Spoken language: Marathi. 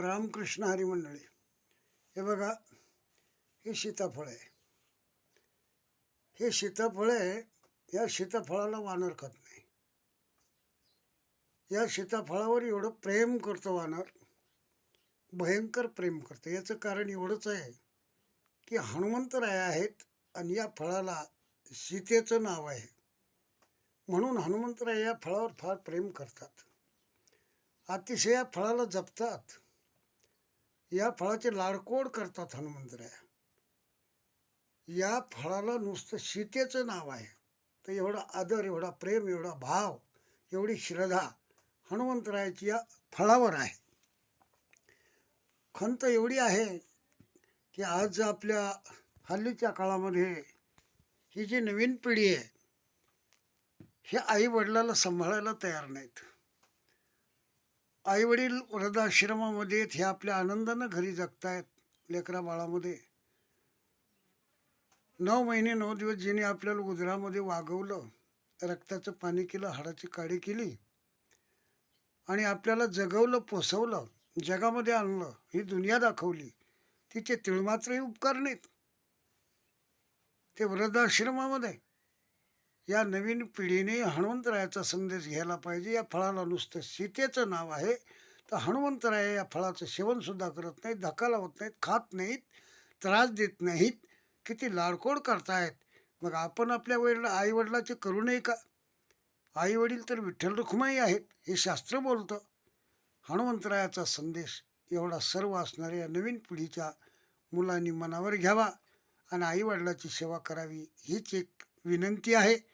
रामकृष्ण हरी मंडळी हे बघा हे सीताफळ आहे. हे सीताफळ आहे या सीताफळाला वानर खात नाही. या सीताफळावर एवढं प्रेम करतं वानर भयंकर प्रेम करतं. याचं कारण एवढंच आहे की हनुमंतराय आहेत आणि या फळाला सीतेचं नाव आहे. म्हणून हनुमंतराय या फळावर फार प्रेम करतात. अतिशय या फळाला जपतात. या फळाचे लाडकोड करतात हनुमंतराया या फळाला नुसतं सीतेचं नाव आहे. तर एवढा आदर एवढा प्रेम एवढा भाव एवढी श्रद्धा हनुमंतरायाची या फळावर आहे. खंत एवढी आहे की आज आपल्या हल्लीच्या काळामध्ये ही जी नवीन पिढी आहे हे आई वडिलाला सांभाळायला तयार नाहीत. आई वडील वृद्धाश्रमामध्ये आहेत, हे आपल्या आनंदानं घरी जगतायत लेकरा बाळामध्ये. नऊ महिने नऊ दिवस जिने आपल्याला उदरामध्ये वागवलं रक्ताचं पाणी केलं हाडाची काळी केली आणि आपल्याला जगवलं पोसवलं जगामध्ये आणलं ही दुनिया दाखवली तिचे तिळमात्रही उपकार नाहीत. ते वृद्धाश्रमामध्ये या नवीन पिढीने हनुमंतरायाचा संदेश घ्यायला पाहिजे. या फळाला नुसतं सीतेचं नाव आहे. तर हनुमंतराय या फळाचं सेवनसुद्धा करत नाहीत धक्का लावत नाहीत खात नाहीत त्रास देत नाहीत. किती लाडकोड करतायत. मग आपण आपल्या वडील आईवडिलाचे करू नये का? आईवडील तर विठ्ठल रुखमाई आहेत हे शास्त्र बोलतं. हनुमंतरायाचा संदेश एवढा सर्व असणाऱ्या नवीन पिढीच्या मुलांनी मनावर घ्यावा. आणि आईवडिलाची सेवा करावी हीच एक विनंती आहे.